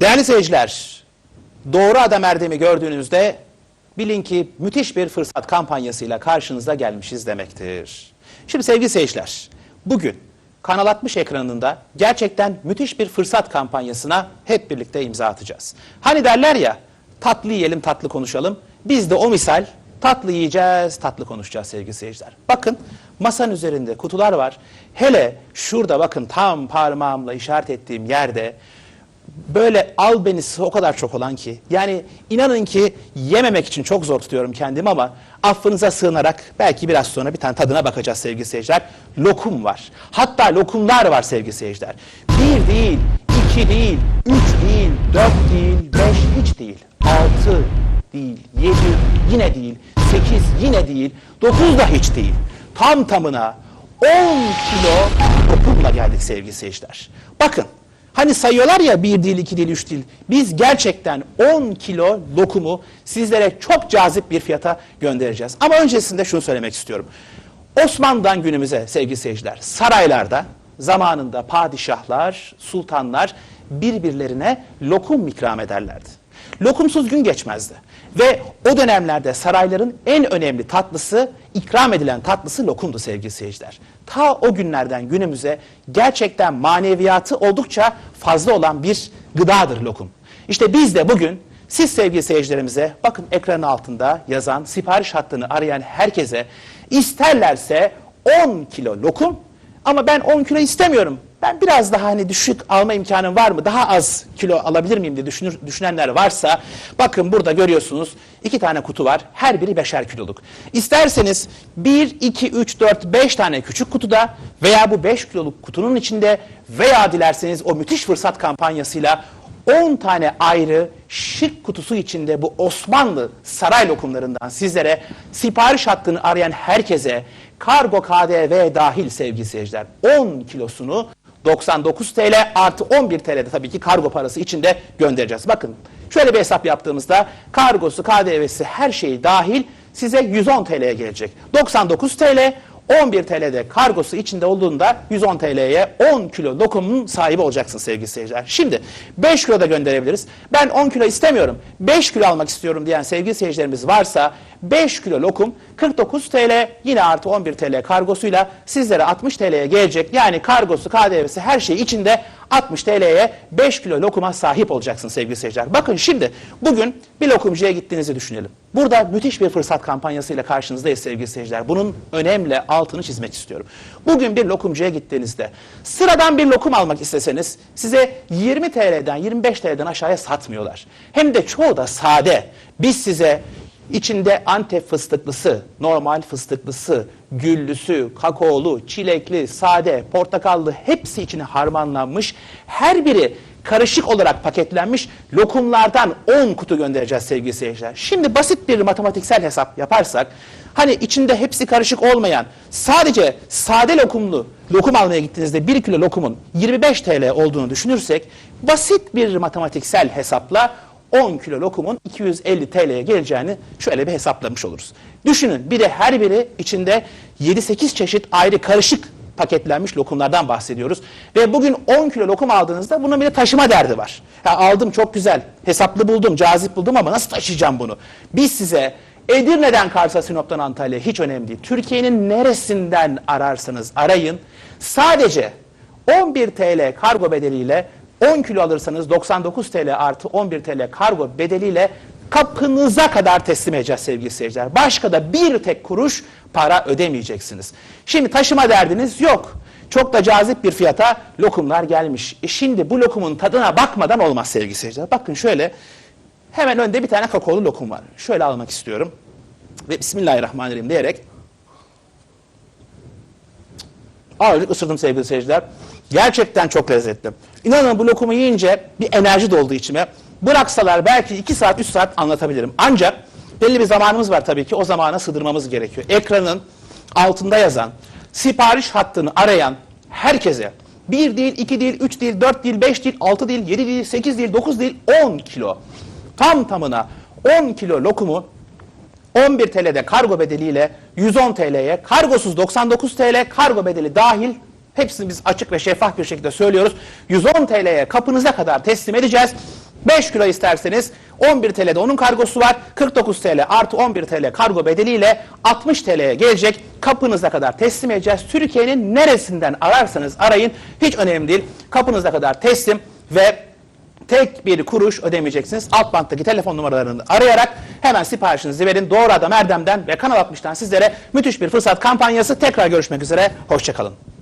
Değerli seyirciler, doğru adam erdemi gördüğünüzde bilin ki müthiş bir fırsat kampanyasıyla karşınıza gelmişiz demektir. Şimdi sevgili seyirciler, bugün Kanal 60 ekranında gerçekten müthiş bir fırsat kampanyasına hep birlikte imza atacağız. Hani derler ya, tatlı yiyelim tatlı konuşalım. Biz de o misal tatlı yiyeceğiz, tatlı konuşacağız sevgili seyirciler. Bakın masanın üzerinde kutular var. Hele şurada bakın tam parmağımla işaret ettiğim yerde böyle albenisi o kadar çok olan ki yani inanın ki yememek için çok zor tutuyorum kendimi ama affınıza sığınarak belki biraz sonra bir tane tadına bakacağız sevgili seyirciler. Lokum var. Hatta lokumlar var sevgili seyirciler. Bir değil, iki değil, üç değil, dört değil, beş hiç değil, altı değil, yedi yine değil, sekiz yine değil, dokuz da hiç değil. Tam tamına 10 kilo lokumla geldik sevgili seyirciler. Bakın Hani sayıyorlar ya bir değil, iki değil, üç değil. Biz gerçekten 10 kilo lokumu sizlere çok cazip bir fiyata göndereceğiz. Ama öncesinde şunu söylemek istiyorum. Osmanlı'dan günümüze sevgili seyirciler, saraylarda zamanında padişahlar, sultanlar birbirlerine lokum ikram ederlerdi. Lokumsuz gün geçmezdi. Ve o dönemlerde sarayların en önemli tatlısı, ikram edilen tatlısı lokumdu sevgili seyirciler. Ta o günlerden günümüze gerçekten maneviyatı oldukça fazla olan bir gıdadır lokum. İşte biz de bugün siz sevgili seyircilerimize bakın ekranın altında yazan sipariş hattını arayan herkese isterlerse 10 kilo lokum ama ben 10 kilo istemiyorum. Ben biraz daha hani düşük alma imkanım var mı? Daha az kilo alabilir miyim diye düşünür, düşünenler varsa bakın burada görüyorsunuz iki tane kutu var. Her biri beşer kiloluk. İsterseniz 1, 2, 3, 4, 5 tane küçük kutuda veya bu 5 kiloluk kutunun içinde veya dilerseniz o müthiş fırsat kampanyasıyla 10 tane ayrı şık kutusu içinde bu Osmanlı saray lokumlarından sizlere sipariş hattını arayan herkese kargo KDV dahil sevgili seyirciler 10 kilosunu 99 TL artı 11 TL'de tabii ki kargo parası içinde göndereceğiz. Bakın şöyle bir hesap yaptığımızda kargosu, KDV'si her şeyi dahil size 110 TL'ye gelecek. 99 TL 11 TL'de kargosu içinde olduğunda 110 TL'ye 10 kilo lokumun sahibi olacaksın sevgili seyirciler. Şimdi 5 kilo da gönderebiliriz. Ben 10 kilo istemiyorum. 5 kilo almak istiyorum diyen sevgili seyircilerimiz varsa 5 kilo lokum 49 TL yine artı 11 TL kargosuyla sizlere 60 TL'ye gelecek. Yani kargosu, KDV'si her şey içinde 60 TL'ye 5 kilo lokuma sahip olacaksın sevgili seyirciler. Bakın şimdi bugün bir lokumcuya gittiğinizi düşünelim. Burada müthiş bir fırsat kampanyasıyla karşınızdayız sevgili seyirciler. Bunun önemli altını çizmek istiyorum. Bugün bir lokumcuya gittiğinizde sıradan bir lokum almak isteseniz size 20 TL'den 25 TL'den aşağıya satmıyorlar. Hem de çoğu da sade. Biz size İçinde Antep fıstıklısı, normal fıstıklısı, güllüsü, kakaolu, çilekli, sade, portakallı hepsi içine harmanlanmış. Her biri karışık olarak paketlenmiş lokumlardan 10 kutu göndereceğiz sevgili seyirciler. Şimdi basit bir matematiksel hesap yaparsak hani içinde hepsi karışık olmayan sadece sade lokumlu lokum almaya gittiğinizde 1 kilo lokumun 25 TL olduğunu düşünürsek basit bir matematiksel hesapla 10 kilo lokumun 250 TL'ye geleceğini şöyle bir hesaplamış oluruz. Düşünün bir de her biri içinde 7-8 çeşit ayrı karışık paketlenmiş lokumlardan bahsediyoruz. Ve bugün 10 kilo lokum aldığınızda bunun bir de taşıma derdi var. Ya aldım çok güzel, hesaplı buldum, cazip buldum ama nasıl taşıyacağım bunu? Biz size Edirne'den Kars'a, Sinop'tan Antalya'ya hiç önemli değil. Türkiye'nin neresinden ararsanız arayın. Sadece 11 TL kargo bedeliyle 10 kilo alırsanız 99 TL artı 11 TL kargo bedeliyle kapınıza kadar teslim edeceğiz sevgili seyirciler. Başka da bir tek kuruş para ödemeyeceksiniz. Şimdi taşıma derdiniz yok. Çok da cazip bir fiyata lokumlar gelmiş. E şimdi bu lokumun tadına bakmadan olmaz sevgili seyirciler. Bakın şöyle hemen önde bir tane kakaolu lokum var. Şöyle almak istiyorum. Ve Bismillahirrahmanirrahim diyerek ağırlık ısırdım sevgili seyirciler. Gerçekten çok lezzetli. İnanın bu lokumu yiyince bir enerji doldu içime. Bıraksalar belki 2 saat 3 saat anlatabilirim. Ancak belli bir zamanımız var tabii ki o zamana sığdırmamız gerekiyor. Ekranın altında yazan sipariş hattını arayan herkese 1 değil, 2 değil, 3 değil, 4 değil, 5 değil, 6 değil, 7 değil, 8 değil, 9 değil, 10 kilo. Tam tamına 10 kilo lokumu 11 TL'de kargo bedeliyle 110 TL'ye, kargosuz 99 TL, kargo bedeli dahil hepsini biz açık ve şeffaf bir şekilde söylüyoruz. 110 TL'ye kapınıza kadar teslim edeceğiz. 5 kilo isterseniz 11 TL'de onun kargosu var. 49 TL artı 11 TL kargo bedeliyle 60 TL'ye gelecek. Kapınıza kadar teslim edeceğiz. Türkiye'nin neresinden ararsanız arayın. Hiç önemli değil. Kapınıza kadar teslim ve tek bir kuruş ödemeyeceksiniz. Alt banttaki telefon numaralarını arayarak hemen siparişinizi verin. Doğru Adam Erdem'den ve Kanal 60'tan sizlere müthiş bir fırsat kampanyası. Tekrar görüşmek üzere. Hoşçakalın.